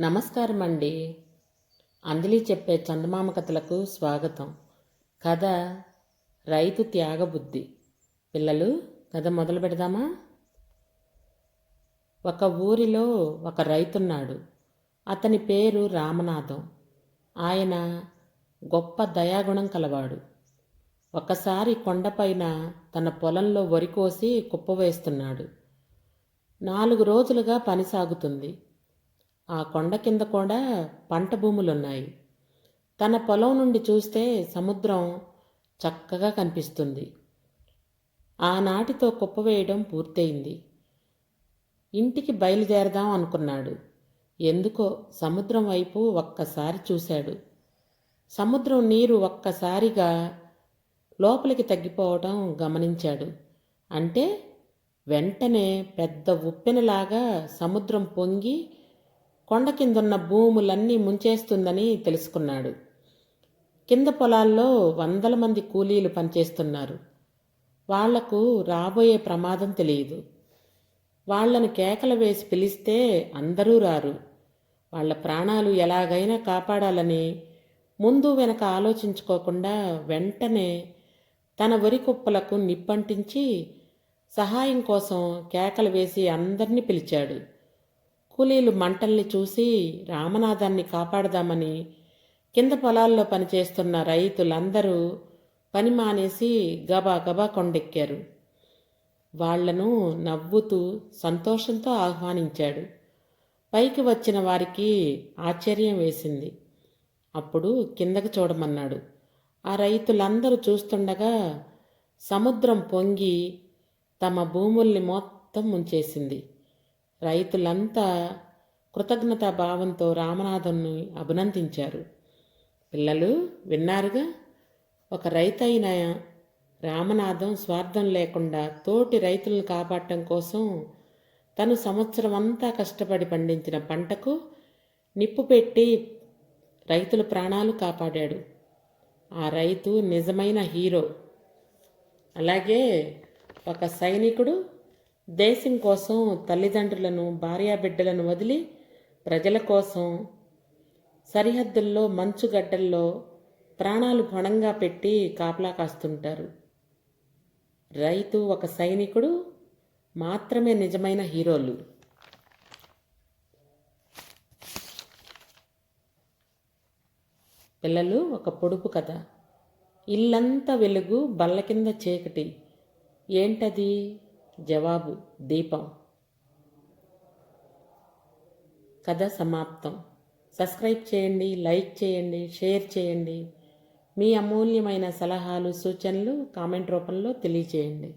నమస్కారం అండి అంజలి చెప్పే చందమామ కథలకు స్వాగతం. కథ రైతు త్యాగబుద్ధి పిల్లలు కథ మొదలు పెడదామా? ఒక ఊరిలో ఒక రైతున్నాడు. అతని పేరు రామనాథం. ఆయన గొప్ప దయాగుణం కలవాడు. ఒకసారి కొండపైన తన పొలంలో వరి కోసి కుప్పవేస్తున్నాడు నాలుగు రోజులుగా పని సాగుతుంది. ఆ కొండ కింద కూడా పంట భూములున్నాయి. తన పొలం నుండి చూస్తే సముద్రం చక్కగా కనిపిస్తుంది. ఆనాటితో కుప్పవేయడం పూర్తయింది. ఇంటికి బయలుదేరదాం అనుకున్నాడు. ఎందుకో సముద్రం వైపు ఒక్కసారి చూశాడు. సముద్రం నీరు ఒక్కసారిగా లోపలికి తగ్గిపోవడం గమనించాడు. అంటే వెంటనే పెద్ద ఉప్పెనలాగా సముద్రం పొంగి కొండ కిందున్న భూములన్నీ ముంచేస్తుందని తెలుసుకున్నాడు. కింద పొలాల్లో వందల మంది కూలీలు పనిచేస్తున్నారు. వాళ్ళకు రాబోయే ప్రమాదం తెలియదు. వాళ్ళను కేకలు వేసి పిలిస్తే అందరూ రారు. వాళ్ళ ప్రాణాలు ఎలాగైనా కాపాడాలని ముందు వెనక ఆలోచించుకోకుండా వెంటనే తన వరి కుప్పలకు నిప్పంటించి సహాయం కోసం కేకలు వేసి అందరినీ పిలిచాడు. కూలీలు మంటల్ని చూసి రామనాథాన్ని కాపాడదామని కింద పొలాల్లో పనిచేస్తున్న రైతులందరూ పని మానేసి గబా గబా కొండెక్కారు. వాళ్ళను నవ్వుతూ సంతోషంతో ఆహ్వానించాడు. పైకి వచ్చిన వారికి ఆశ్చర్యం వేసింది. అప్పుడు కిందకు చూడమన్నాడు. ఆ రైతులందరూ చూస్తుండగా సముద్రం పొంగి తమ భూముల్ని మొత్తం ముంచేసింది. రైతులంతా కృతజ్ఞతా భావంతో రామనాథంను అభినందించారు. పిల్లలు విన్నారుగా? ఒక రైతైన రామనాథం స్వార్థం లేకుండా తోటి రైతులను కాపాడటం కోసం తను సంవత్సరం అంతా కష్టపడి పండించిన పంటకు నిప్పు పెట్టి రైతుల ప్రాణాలు కాపాడాడు. ఆ రైతు నిజమైన హీరో. అలాగే ఒక సైనికుడు దేశం కోసం తల్లిదండ్రులను భార్యాబిడ్డలను వదిలి ప్రజల కోసం సరిహద్దుల్లో మంచుగడ్డల్లో ప్రాణాలు పణంగా పెట్టి కాపలా కాస్తుంటారు. రైతు ఒక సైనికుడు మాత్రమే నిజమైన హీరోలు. పిల్లలు ఒక పొడుపు కథ. ఇల్లంతా వెలుగు బల్ల కింద చీకటి. ఏంటది? జవాబు దీపం. కథ సమాప్తం. సబ్స్క్రైబ్ చేయండి లైక్ చేయండి షేర్ చేయండి. మీ అమూల్యమైన సలహాలు సూచనలు కామెంట్ రూపంలో తెలియచేయండి.